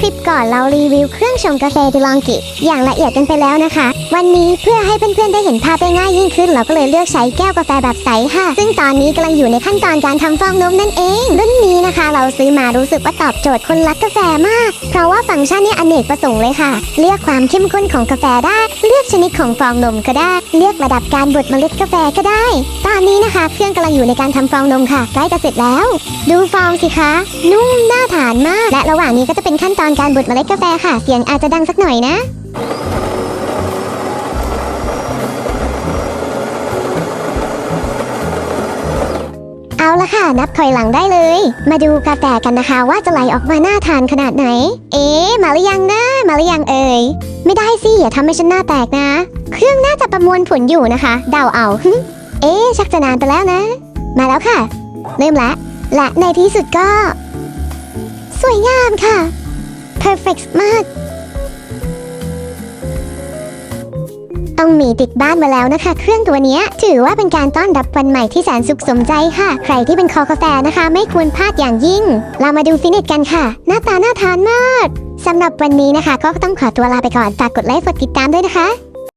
คลิปก่อนเรารีวิวเครื่องชงกาแฟดิลองกิอย่างละเอียดกันไปแล้วนะคะ วันนี้เพื่อให้เพื่อนๆได้เห็นภาพได้ง่ายยิ่งขึ้น เราก็เลยเลือกใช้แก้วกาแฟแบบใสค่ะ ซึ่งตอนนี้กำลังอยู่ในขั้นตอนการทำฟองนมนั่นเอง รุ่นนี้นะคะ เราซื้อมารู้สึกว่าตอบโจทย์คนรักกาแฟมาก เพราะว่าฟังก์ชันนี้อเนกประสงค์เลยค่ะ เลือกความเข้มข้นของกาแฟได้ เลือกชนิดของฟองนมก็ได้ เลือกระดับการบดเมล็ดกาแฟก็ได้ ตอนนี้นะคะ เครื่องกำลังอยู่ในการทำฟองนมค่ะใกล้จะเสร็จแล้ว ดูฟองสิคะ นุ่มน่าทานมาก และระหว่างนี้ก็จะเป็นขั้นตอนการบดเมล็ดกาแฟค่ะ เสียงอาจจะดังสักหน่อยนะ เอาละค่ะ นับถอยหลังได้เลย มาดูกาแฟกันนะคะว่าจะไหลออกมาหน่าทานขนาดไหน เอ๊ะมาหรือยังนะมาหรือยังเอ่ยไม่ได้สิอย่าทำให้ฉันหน้าแตกนะ เครื่องน่าจะประมวลผลอยู่นะคะ เดาเอาเอ๊ะชักจะนานไปแล้วนะ มาแล้วค่ะ เริ่มละและในที่สุดก็ สวยงามค่ะ perfect มาก มีติดบ้านมาแล้วนะคะ เครื่องตัวนี้ถือว่าเป็นการต้อนรับวันใหม่ที่แสนสุขสมใจค่ะ ใครที่เป็นคอกาแฟนะคะ ไม่ควรพลาดอย่างยิ่ง เรามาดูฟินิชกันค่ะ หน้าตาน่าทานมากสำหรับวันนี้นะคะ ก็ต้องขอตัวลาไปก่อนฝากกดไลค์กดติดตามด้วยนะคะ